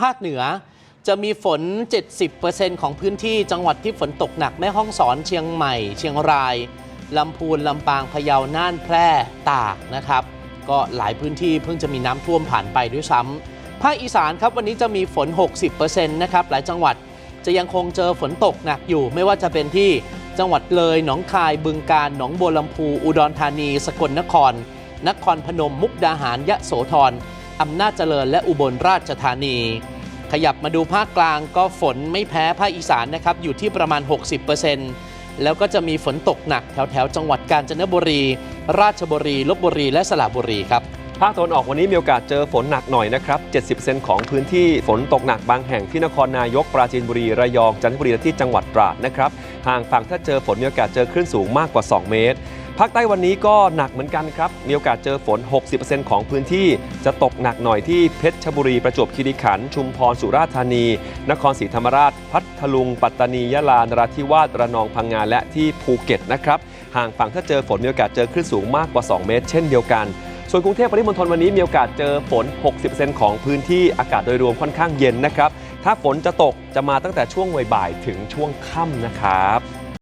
ภาคเหนือจะมีฝน 70%ของพื้นที่จังหวัดที่ฝนตกหนักแม่ฮ่องสอนเชียงใหม่ เชียงรายลำพูนลำปางพะเยาน่านแพร่ตากนะครับ ก็หลายพื้นที่เพิ่งจะมีน้ำท่วมผ่านไปด้วยซ้ำภาคอีสานครับวันนี้จะมีฝน 60%นะครับหลายจังหวัดจะยังคงเจอฝนตกหนักอยู่ ไม่ว่าจะเป็นที่จังหวัดเลยหนองคายบึงกาฬหนองบัวลำพู อุดรธานี สกลนคร นครพนมมุกดาหารยะโสธร อำนาจเจริญและอุบลราชธานี ขยับมาดูภาคกลางก็ฝนไม่แพ้ภาคอีสานนะครับ อยู่ที่ประมาณ 60%แล้วก็จะมีฝนตกหนักแถวแถวๆจังหวัดกาญจนบุรี ราชบุรีลบบุรีและสระบุรีครับภาคตะวันออกวันนี้มีโอกาสเจอฝนหนักหน่อยนะครับ 70%ของพื้นที่ฝนตกหนักบางแห่งที่นครนายก ปราจีนบุรี ระยอง จันทบุรีและที่จังหวัดตราดนะครับ ห่างฝั่งถ้าเจอฝนมีโอกาสเจอคลื่นสูงมากกว่า 2 เมตร ภาคใต้วันนี้ก็หนักเหมือนกันครับ มีโอกาสเจอฝน 60%ของพื้นที่ จะตกหนักหน่อยที่เพชรบุรี ประจวบคีรีขันธ์ ชุมพร สุราษฎร์ธานี นครศรีธรรมราช พัทลุง ปัตตานี ยะลา นราธิวาส ระนอง พังงา และที่ภูเก็ตนะครับ ห่างฝั่งถ้าเจอฝนมีโอกาสเจอคลื่นสูงมากกว่า 2 เมตร เช่นเดียวกัน ส่วนกรุงเทพปริมณฑลวันนี้มีโอกาสเจอฝน 60%ของพื้นที่ อากาศโดยรวมค่อนข้างเย็นนะครับ ถ้าฝนจะตกจะมาตั้งแต่ช่วงบ่ายถึงช่วงค่ำนะครับ